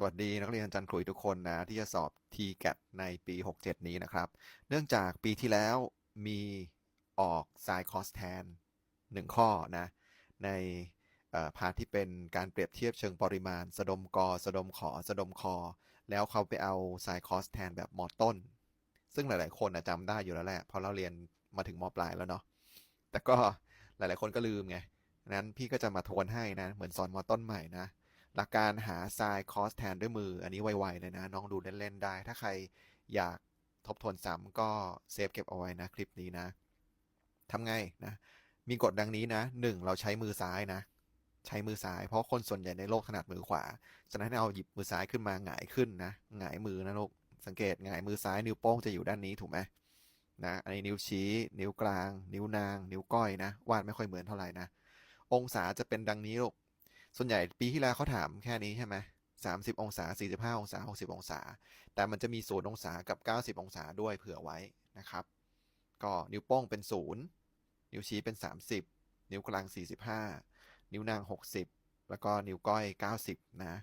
สวัสดีนักเรียนอาจันขลุยทุกคนนะ ที่จะสอบ TGAT ในปี 67 นี้นะครับ เนื่องจากปีที่แล้วมีออก sin cos tan หนึ่งข้อนะ ในพาร์ทที่เป็นการเปรียบเทียบเชิงปริมาณ สะดมกอสะดมขอสะดมคอ แล้วเขาไปเอา sin cos tan แบบมอต้น ซึ่งหลาย ๆ คนน่ะจำได้อยู่แล้วแหละเพราะเราเรียนมาถึงมปลายแล้วเนาะแต่ก็หลาย ๆ คนก็ลืมไงนั้นพี่ก็จะมาทวนให้นะ เหมือนสอนมอต้นใหม่นะ หลักการหา sin cos tan ด้วยมือ อันนี้ไวๆเลยนะ น้องดูเล่น ๆ ได้ ถ้าใครอยากทบทวนซ้ำก็เซฟเก็บเอาไว้นะ คลิปนี้นะทำไงนะ มีกฎดังนี้นะหนึ่งเราใช้มือซ้ายนะ ใช้มือซ้าย เพราะคนส่วนใหญ่ในโลกถนัดมือขวา ฉะนั้นเอาหยิบมือซ้ายขึ้นมาหงายขึ้นนะหงายมือนะลูก สังเกตหงายมือซ้ายนิ้วโป้งจะอยู่ด้านนี้ถูกไหมนะอันนี้นิ้วชี้ นิ้วกลาง นิ้วนาง นิ้วก้อยนะ วาดไม่ค่อยเหมือนเท่าไหร่นะ องศาจะเป็นดังนี้ลูก ส่วนใหญ่ปีที่แล้วเขาถามแค่นี้ใช่ไหมสามสิบองศาสี่สิบห้าองศาหกสิบองศา แต่มันจะมีศูนย์องศากับเก้าสิบองศาด้วยเผื่อไว้นะครับ ก็นิ้วโป้งเป็นศูนย์นิ้วชี้เป็นสามสิบนิ้วกลางสี่สิบห้านิ้วนางหกสิบแล้วก็นิ้วก้อยเก้าสิบนะ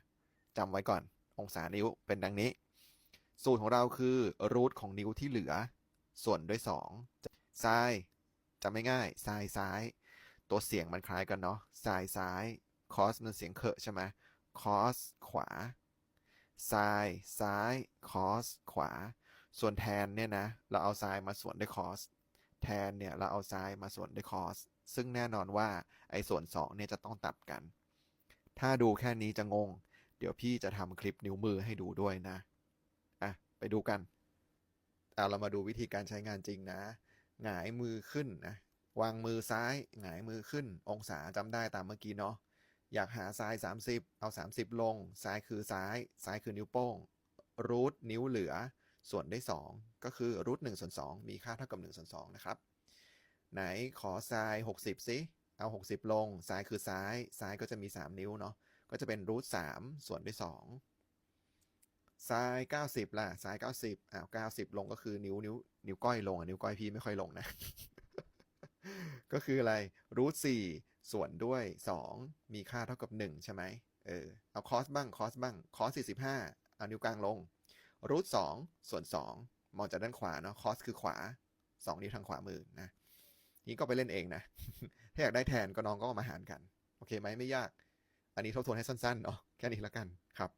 จำไว้ก่อนองศานิ้วเป็นดังนี้ สูตรของเราคือรูทของนิ้วที่เหลือ ส่วนด้วยสองซ้ายจำไม่ง่ายซ้ายซ้าย ตัวเสียงมันคล้ายกันเนาะซ้ายซ้าย คอสมันเสียงเคอะใช่ไหมคอสขวาซ้ายซ้ายคอสขวา ส่วนแทนเนี่ยนะ เราเอาซ้ายมาส่วนด้วยคอสแทนเนี่ย เราเอาซ้ายมาส่วนด้วยคอสซึ่งแน่นอนว่าไอ้ส่วนสองเนี่ยจะต้องตัดกัน ถ้าดูแค่นี้จะงง เดี๋ยวพี่จะทำคลิปนิ้วมือให้ดูด้วยนะ อะ ไปดูกันเอาเรามาดูวิธีการใช้งานจริงนะ หงายมือขึ้นนะ วางมือซ้าย หงายมือขึ้น องศาจำได้ตามเมื่อกี้เนาะ อยากหาซ้าย 30 เอา 30 ลง ซ้ายคือซ้าย ซ้ายคือนิ้วโป้ง รูทนิ้วเหลือ ส่วนด้วย 2 ก็คือรูท1ส่วน2มีค่าเท่ากับ1ส่วน2นะครับ ไหนขอซ้าย 60 สิเอา 60 ลง ซ้ายคือซ้าย ซ้ายก็จะมี 3 นิ้วเนาะ ก็จะเป็นรูท3ส่วนด้วย 2 ซ้าย 90 ล่ะ ซ้าย 90อ้าว90 ลงก็คือนิ้วนิ้วนิ้วก้อยลงอะนิ้วก้อยพี่ไม่ค่อยลงนะ ก็คืออะไรรูทสี่ ส่วนด้วยสองมีค่าเท่ากับหนึ่งใช่ไหมเออเอาคอสบ้างคอสบ้างคอสสี่สิบห้าเอานิ้วกลางลงรูทสองส่วนสองมองจากด้านขวาเนาะคอสคือขวาสองนิ้วทางขวามือนะนี่ก็ไปเล่นเองนะ ถ้าอยากได้แทนก็น้องก็มาหารกัน โอเคไหมไม่ยาก อันนี้ทบทวนให้สั้นๆเนาะแค่นี้แล้วกันครับ